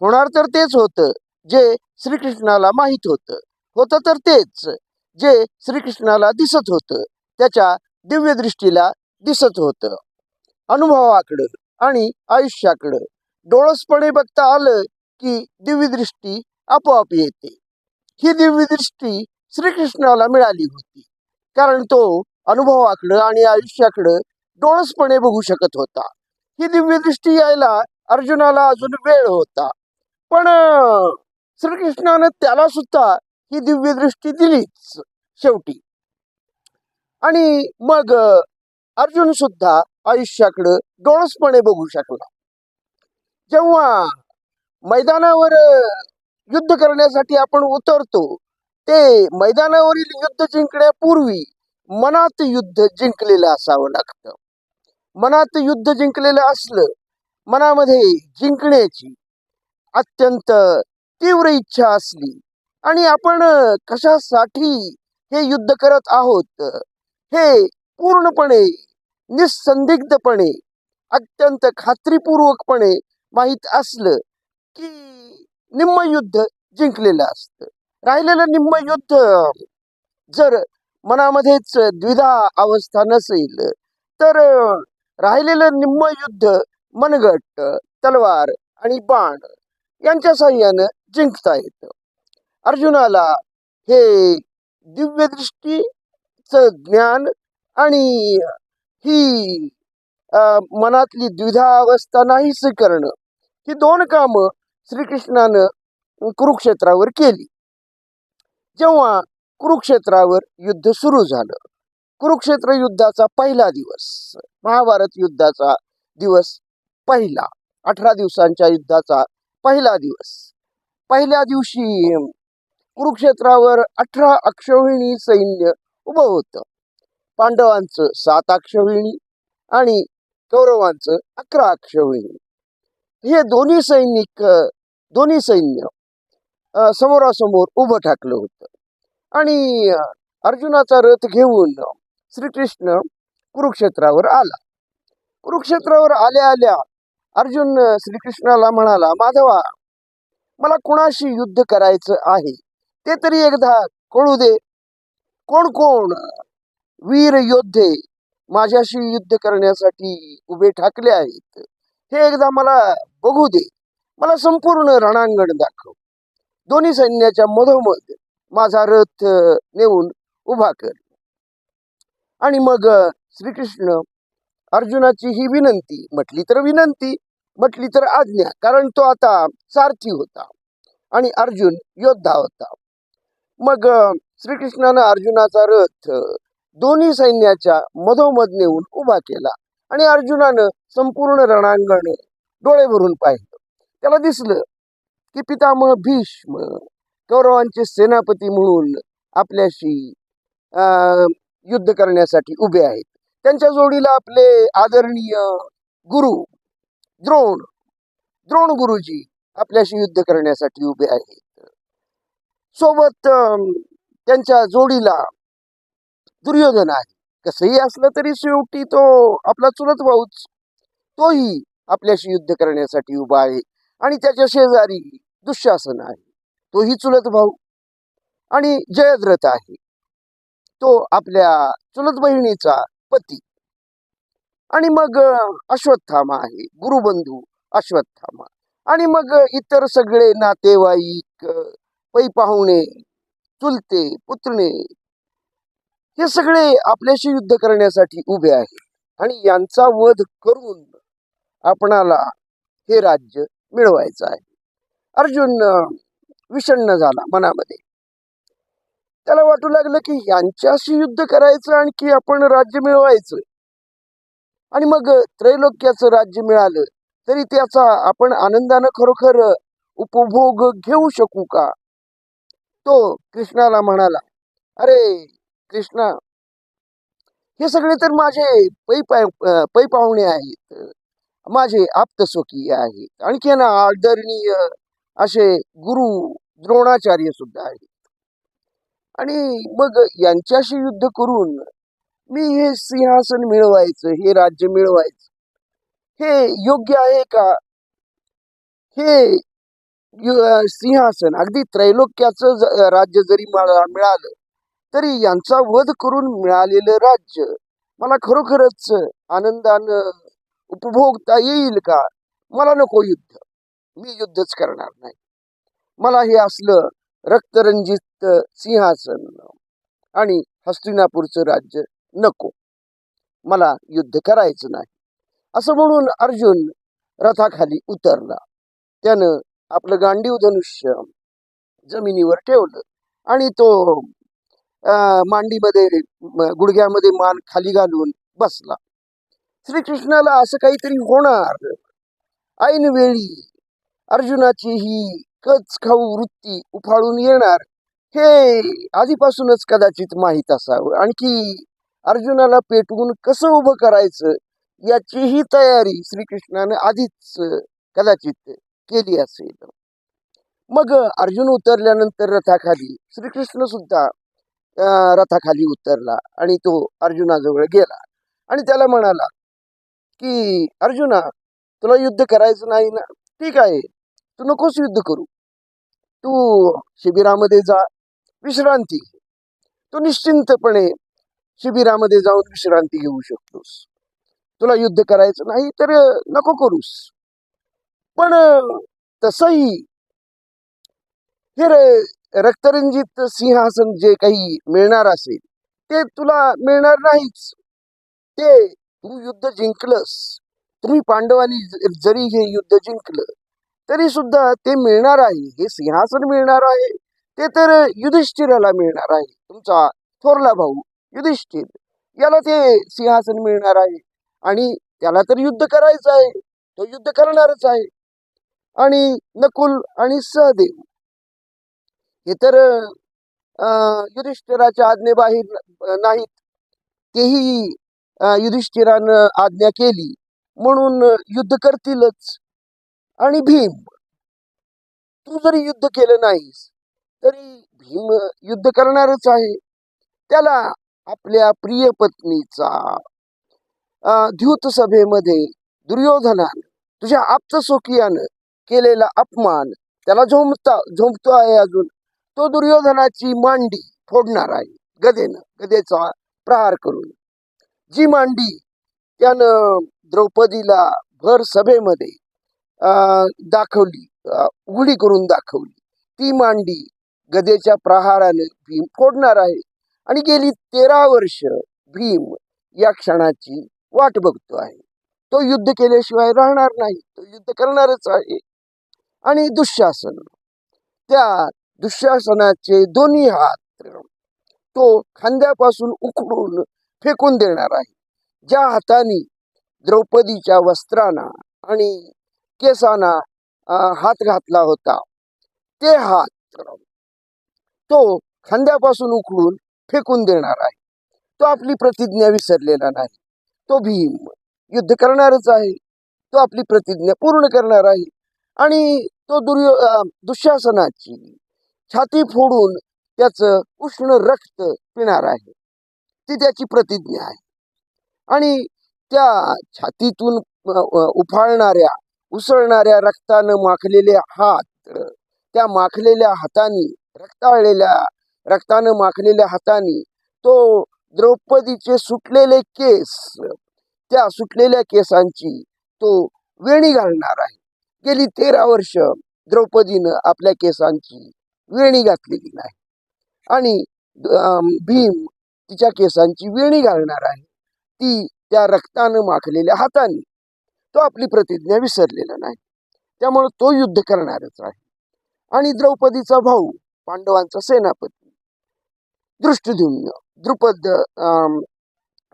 होणार तर तेच होतं जे श्रीकृष्णाला माहीत होतं. होतं तर तेच जे श्रीकृष्णाला दिसत होतं. त्याच्या दिव्य दृष्टीला दिसत होतं. अनुभवाकडं आणि आयुष्याकडं डोळसपणे बघता आलं की दिव्य दृष्टी आपोआप येते. ही दिव्य दृष्टी श्रीकृष्णाला मिळाली होती. कारण तो अनुभवाकडं आणि आयुष्याकडं डोळसपणे बघू शकत होता. ही दिव्य दृष्टी यायला अर्जुनाला अजून वेळ होता. पण श्रीकृष्णानं त्याला सुद्धा ही दिव्य दृष्टी दिलीच शेवटी. आणि मग अर्जुन सुद्धा आयुष्याकडं डोळसपणे बघू शकला. जेव्हा मैदानावर युद्ध करण्यासाठी आपण उतरतो ते मैदानावरील युद्ध जिंकण्यापूर्वी मनात युद्ध जिंकलेलं असावं लागतं. मनात युद्ध जिंकलेलं असलं मनामध्ये जिंकण्याची अत्यंत तीव्र इच्छा असली आणि आपण कशासाठी हे युद्ध करत आहोत? हे पूर्णपणे निसंदिग्धपणे अत्यंत खात्रीपूर्वकपणे माहीत असलं की निम्म युद्ध जिंकलेलं असतं. राहिलेलं निम्म युद्ध जर मनामध्येच द्विधा अवस्था नसेल तर राहिलेलं निम्म युद्ध मनगट तलवार आणि बाण यांच्या साह्यानं जिंकता येतं. अर्जुनाला हे दिव्यदृष्टीचं ज्ञान आणि ही मनातली द्विधा अवस्था नाहीस करणं ही दोन कामं श्रीकृष्णानं कुरुक्षेत्रावर केली. जेव्हा कुरुक्षेत्रावर युद्ध सुरू झालं कुरुक्षेत्र युद्धाचा पहिला दिवस महाभारत युद्धाचा दिवस पहिला अठरा दिवसांच्या युद्धाचा पहिला दिवस. पहिल्या दिवशी कुरुक्षेत्रावर अठरा अक्षविणी सैन्य उभं होतं. पांडवांचं सात अक्षविणी आणि कौरवांचं अकरा अक्षविणी हे दोन्ही सैनिक दोन्ही सैन्य समोरासमोर उभं ठाकलं होतं. आणि अर्जुनाचा रथ घेऊन श्रीकृष्ण कुरुक्षेत्रावर आला. कुरुक्षेत्रावर आल्या आल्या अर्जुन श्रीकृष्णाला म्हणाला माधवा मला कुणाशी युद्ध करायचं आहे? ते तरी एकदा कळू दे. कोण कोण? वीर योद्धे माझ्याशी युद्ध करण्यासाठी उभे ठाकले आहेत. हे एकदा मला बघू दे. मला संपूर्ण रणांगण दाखव. दोन्ही सैन्याच्या मधोमध माझा रथ नेऊन उभा कर. आणि मग श्रीकृष्ण अर्जुनाची ही विनंती म्हटली तर विनंती म्हटली तर आज्ञा कारण तो आता सारथी होता आणि अर्जुन योद्धा होता. मग श्रीकृष्णानं अर्जुनाचा रथ दोन्ही सैन्याच्या मधोमध नेऊन उभा केला आणि अर्जुनानं संपूर्ण रणांगण डोळे भरून पाहिलं. त्याला दिसलं की पितामह भीष्म कौरवांचे सेनापती म्हणून आपल्याशी अं, युद्ध करण्यासाठी उभे आहेत. त्यांच्या जोडीला आपले आदरणीय गुरु द्रोण द्रोण गुरुजी आपल्याशी युद्ध करण्यासाठी उभे आहेत. सोबत त्यांच्या जोडीला दुर्योधन आहे. कसंही असलं तरी शेवटी तो आपला चुलत भाऊच तोही आपल्याशी युद्ध करण्यासाठी उभा आहे आणि त्याच्या शेजारी दुःशासन आहे. तोही चुलत भाऊ आणि जयद्रथ आहे. तो आपल्या चुलत बहिणीचा पती. आणि मग अश्वत्थामा आहे गुरुबंधू अश्वत्थामा. आणि मग इतर सगळे नातेवाईक पै पाहुणे चुलते पुतणे हे सगळे आपल्याशी युद्ध करण्यासाठी उभे आहेत. आणि यांचा वध करून आपणाला हे राज्य मिळवायचं आहे. अर्जुन विषण्ण झाला मनामध्ये. त्याला वाटू लागलं की यांच्याशी युद्ध करायचं आणखी आपण राज्य मिळवायचं. आणि मग त्रैलोक्याचं राज्य मिळालं. तरी त्याचा आपण आनंदानं खरोखर उपभोग घेऊ शकू का? तो कृष्णाला म्हणाला अरे कृष्णा हे सगळे तर माझे पै पाय पै पाहुणे आहेत. माझे आप्तस्वकीय आहेत. आणखी ना आदरणीय असे गुरु द्रोणाचार्य सुद्धा आहेत. आणि मग यांच्याशी युद्ध करून मी हे सिंहासन मिळवायचं हे राज्य मिळवायचं. हे योग्य आहे का? हे सिंहासन अगदी त्रैलोक्याचं राज्य जरी मला मिळालं तरी यांचा वध करून मिळालेलं राज्य मला खरोखरच आनंदानं उपभोगता येईल का? मला नको युद्ध. मी युद्धच करणार नाही. मला हे असलं रक्तरंजित सिंहासन आणि हस्तिनापूरचं राज्य नको. मला युद्ध करायचं नाही. असं म्हणून अर्जुन रथाखाली उतरला. त्यानं आपलं गांडीव धनुष्य जमिनीवर ठेवलं आणि तो अं, मांडीमध्ये गुडघ्यामध्ये मान खाली घालून बसला. श्रीकृष्णाला असं काहीतरी होणार. ऐन वेळी अर्जुनाची ही कच खाऊ वृत्ती उफाळून येणार? हे आधीपासूनच कदाचित माहीत असावं. आणखी अर्जुनाला पेटवून कसं उभं करायचं याचीही तयारी श्रीकृष्णाने आधीच कदाचित केली असेल. मग अर्जुन उतरल्यानंतर रथाखाली श्रीकृष्ण सुद्धा रथाखाली उतरला आणि तो अर्जुनाजवळ गेला. आणि त्याला म्हणाला की अर्जुना तुला युद्ध करायचं नाही ना? ठीक आहे. तू नकोस युद्ध करू. तू शिबिरामध्ये जा विश्रांती घे. तू निश्चिंतपणे शिबिरामध्ये जाऊन विश्रांती घेऊ शकतोस. तुला युद्ध करायचं नाही तर नको करूस. पण तसही हे रक्तरंजित सिंहासन जे काही मिळणार असेल ते तुला मिळणार नाहीच. ते तू युद्ध जिंकलंस. तुम्ही पांडवांनी जरी हे युद्ध जिंकलं तरी सुद्धा ते मिळणार आहे. हे सिंहासन मिळणार आहे. ते तर युधिष्ठिराला मिळणार आहे. तुमचा थोरला भाऊ युधिष्ठिर याला ते सिंहासन मिळणार आहे. आणि त्याला तर युद्ध करायचं आहे. तो युद्ध करणारच आहे. आणि नकुल आणि सहदेव हे तर अं, युधिष्ठिराच्या आज्ञेबाहेर नाहीत. तेही युधिष्ठिरानं आज्ञा केली. म्हणून युद्ध करतीलच. आणि भीम. तू जरी युद्ध केलं नाहीस तरी भीम युद्ध करणारच आहे. त्याला आपल्या प्रिय पत्नीचा द्यूत सभेमध्ये दुर्योधनानं तुझ्या आप्त केलेला अपमान त्याला झोंबता झोंबतो आहे अजून. तो दुर्योधनाची मांडी फोडणार आहे गदेनं गदेचा प्रहार करून. जी मांडी त्यानं द्रौपदीला भर सभेमध्ये दाखवली. उघडी करून दाखवली. ती मांडी गदेच्या प्रहाराने भीम फोडणार आहे. आणि गेली तेरा वर्ष भीम या क्षणाची वाट बघतो आहे. तो युद्ध केल्याशिवाय राहणार नाही. तो युद्ध करणारच आहे. आणि दुःशासन. त्या दुःशासनाचे दोन्ही हात तो खांद्यापासून उखडून फेकून देणार आहे. ज्या हाताने द्रौपदीच्या वस्त्रांना आणि केसांना हात घातला होता. ते हात तो खांद्यापासून उखडून फेकून देणार आहे. तो आपली प्रतिज्ञा विसरलेला नाही. तो भीम युद्ध करणारच आहे. तो आपली प्रतिज्ञा पूर्ण करणार आहे. आणि तो दुर्यो दुःशासनाची छाती फोडून त्याचं उष्ण रक्त पिणार आहे. ती त्याची प्रतिज्ञा आहे. आणि त्या छातीतून उफाळणाऱ्या उसळणाऱ्या रक्तानं माखलेले हात त्या माखलेल्या हाताने रक्ताळलेल्या रक्तानं माखलेल्या हातानी तो द्रौपदीचे सुटलेले केस त्या सुटलेल्या केसांची तो वेणी घालणार आहे. गेली तेरा वर्ष द्रौपदीनं आपल्या केसांची वेणी घातलेली नाही. आणि भीम तिच्या केसांची वेणी घालणार आहे. ती त्या रक्तानं माखलेल्या हाताने. तो आपली प्रतिज्ञा विसरलेला नाही. त्यामुळे तो युद्ध करणारच आहे. आणि द्रौपदीचा भाऊ पांडवांचा सेनापती. दृष्टद्युम्न द्रुपद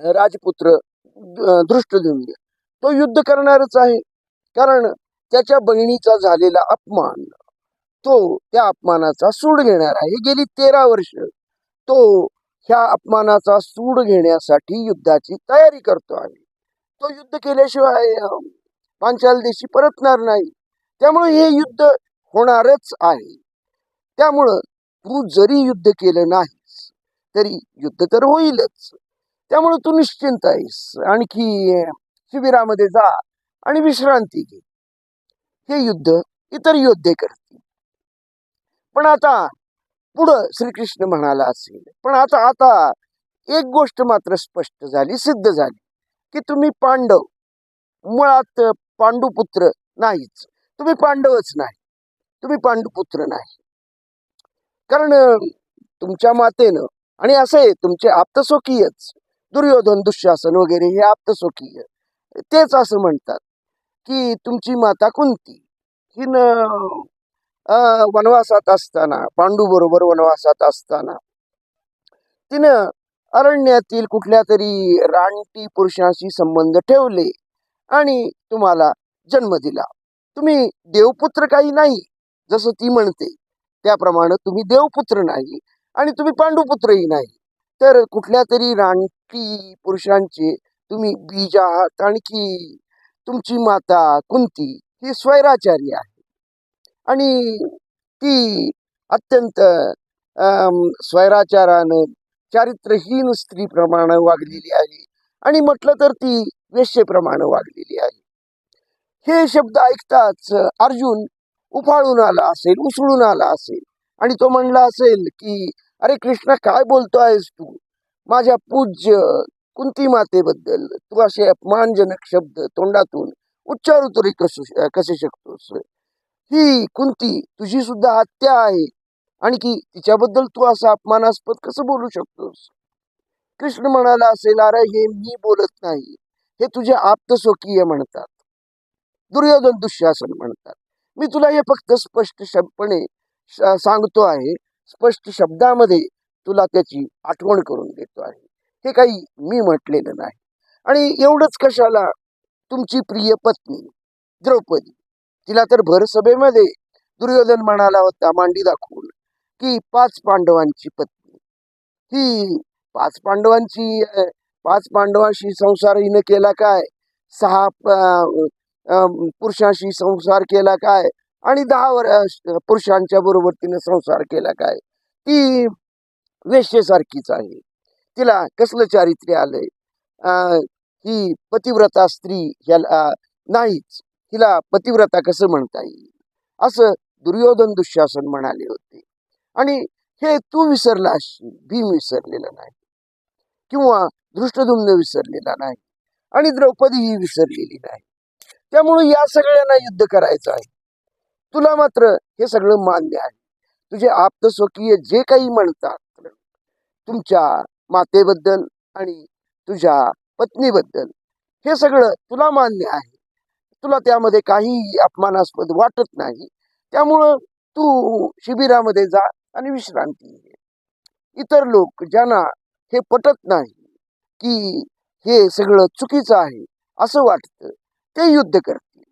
राजपुत्र अ, दृष्टद्युम्न. तो युद्ध करणारच आहे. कारण त्याच्या बहिणीचा झालेला अपमान तो त्या अपमानाचा सूड घेणार आहे. गेली तेरा वर्ष तो ह्या अपमानाचा सूड घेण्यासाठी युद्धाची तयारी करतो आहे. तो युद्ध केल्याशिवाय पांचाल देशी परतणार नाही. त्यामुळे हे युद्ध होणारच आहे. त्यामुळं तू जरी युद्ध केलं नाहीस तरी युद्ध तर होईलच. त्यामुळे तू निश्चिंत आहेस. आणखी शिबिरामध्ये जा आणि विश्रांती घे. हे युद्ध इतर योद्धे करतील. पण आता पुढं श्रीकृष्ण म्हणाला असेल पण आता आता एक गोष्ट मात्र स्पष्ट झाली सिद्ध झाली. की तुम्ही पांडव मुळात पांडुपुत्र नाहीच. तुम्ही पांडवच नाही. तुम्ही पांडुपुत्र नाही. कारण तुमच्या मातेनं आणि असं आहे तुमचे आप्तस्वकीयच दुर्योधन दुःशासन वगैरे हे आप्तस्वकीय तेच असं म्हणतात की तुमची माता कुंती हिनं अं, वनवासात असताना पांडू बरोबर वनवासात असताना तिनं अरण्यातील कुठल्या तरी रानटी पुरुषाशी संबंध ठेवले आणि तुम्हाला जन्म दिला. तुम्ही देवपुत्र काही नाही जसं ती म्हणते. त्याप्रमाणे तुम्ही देवपुत्र नाही आणि तुम्ही पांडुपुत्रही नाही. तर कुठल्या तरी रानटी पुरुषांचे तुम्ही बीज आहात आणखी तुमची माता कुंती ही स्वैराचारी आहे. आणि ती अत्यंत स्वैराचारानं चारित्र्यहीन स्त्रीप्रमाणे वागलेली आहे. आणि म्हटलं तर ती वेश्येप्रमाणे वागलेली आहे. हे शब्द ऐकताच अर्जुन उफाळून आला असेल उसळून आला असेल. आणि तो म्हणला असेल की अरे कृष्णा काय बोलतो आहेस तू? माझ्या पूज्य कुंती मातेबद्दल तू असे अपमानजनक शब्द तोंडातून उच्चारू तरी कसू कसे शकतोस? ही कुंती तुझी सुद्धा हत्या आहे. आणखी तिच्याबद्दल तू असं अपमानास्पद कसं बोलू शकतोस? कृष्ण म्हणाला असेल अरे हे मी बोलत नाही. हे तुझे आप्तस्वकीय म्हणतात. दुर्योधन दुःशासन म्हणतात. मी तुला हे फक्त स्पष्ट शब्दपणे सांगतो आहे. स्पष्ट शब्दामध्ये तुला त्याची आठवण करून देतो आहे. हे काही मी म्हटलेलं नाही. आणि एवढंच कशाला? तुमची प्रिय पत्नी द्रौपदी. तिला तर भरसभेमध्ये दुर्योधन म्हणाला होता मांडी दाखवून. की पाच पांडवांची पत्नी. ही पाच पांडवांची पाच पांडवांशी संसार हिनं केला काय? सहा पुरुषांशी संसार केला काय? आणि दहा वर पुरुषांच्या बरोबर तिनं संसार केला काय? ती वेश्येसारखीच आहे. तिला कसलं चारित्र्य आलंय? अं, ही पतिव्रता स्त्री ह्याला नाहीच. हिला पतिव्रता कसं म्हणता येईल? असं दुर्योधन दुःशासन म्हणाले होते. आणि हे तू विसरला असशील भीम विसरलेला नाही. किंवा दृष्टदुम्न विसरलेला नाही. आणि द्रौपदी ही विसरलेली नाही. त्यामुळे या सगळ्यांना युद्ध करायचं आहे. तुला मात्र हे सगळं मान्य आहे. तुझे आप्तस्वकीय जे काही म्हणतात तुमच्या मातेबद्दल आणि तुझ्या पत्नीबद्दल हे सगळं तुला मान्य आहे. तुला त्यामध्ये काही अपमानास्पद वाटत नाही. त्यामुळं तू शिबिरामध्ये जा आणि विश्रांती. इतर लोक ज्यांना हे पटत नाही की हे सगळं चुकीचं आहे असं वाटतं ते युद्ध करतील.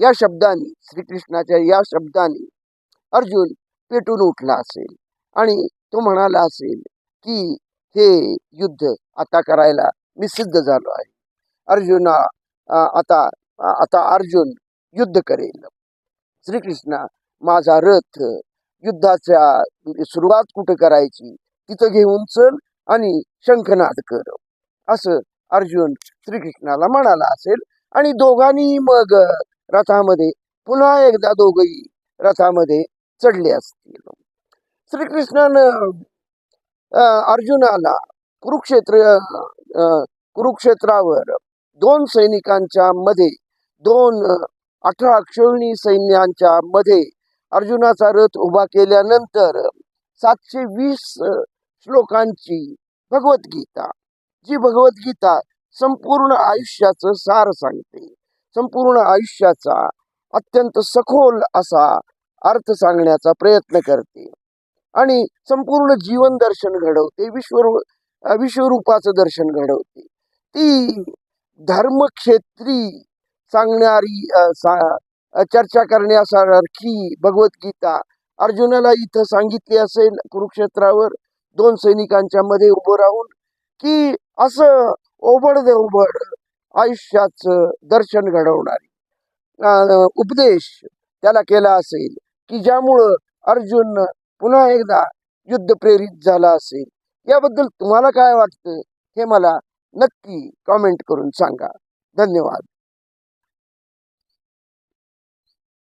या शब्दाने श्रीकृष्णाच्या या शब्दाने अर्जुन पेटून उठला असेल आणि तो म्हणाला असेल की हे युद्ध आता करायला मी सिद्ध झालो आहे. अर्जुना आता आता अर्जुन युद्ध करेल. श्रीकृष्णा माझा रथ युद्धाच्या सुरुवात कुठं करायची तिथं घेऊन चल आणि शंखनाद कर असं अर्जुन श्रीकृष्णाला म्हणाला असेल. आणि दोघांनी मग रथामध्ये पुन्हा एकदा दोघही रथामध्ये चढले असतील. श्रीकृष्णानं अर्जुनाला कुरुक्षेत्र अं, कुरुक्षेत्रावर दोन सैनिकांच्या मध्ये दोन अठरा अक्षोहिणी सैन्यांच्या मध्ये अर्जुनाचा रथ उभा केल्यानंतर सातशे वीस श्लोकांची भगवद्गीता जी भगवद्गीता संपूर्ण आयुष्याचं सार सांगते. संपूर्ण आयुष्याचा अत्यंत सखोल असा अर्थ सांगण्याचा प्रयत्न करते. आणि संपूर्ण जीवन दर्शन घडवते विश्वरू विश्वरूपाचं दर्शन घडवते. ती धर्मक्षेत्री सांगणारी सा- चर्चा करण्यासारखी भगवद्गीता अर्जुनाला इथं सांगितली असेल कुरुक्षेत्रावर दोन सैनिकांच्या मध्ये उभं राहून की असं ओबड ओबड आयुष्याचं दर्शन घडवणारी अं, उपदेश त्याला केला असेल की ज्यामुळं अर्जुन पुन्हा एकदा युद्ध प्रेरित झाला असेल. याबद्दल तुम्हाला काय वाटतं हे मला नक्की कॉमेंट करून सांगा. धन्यवाद.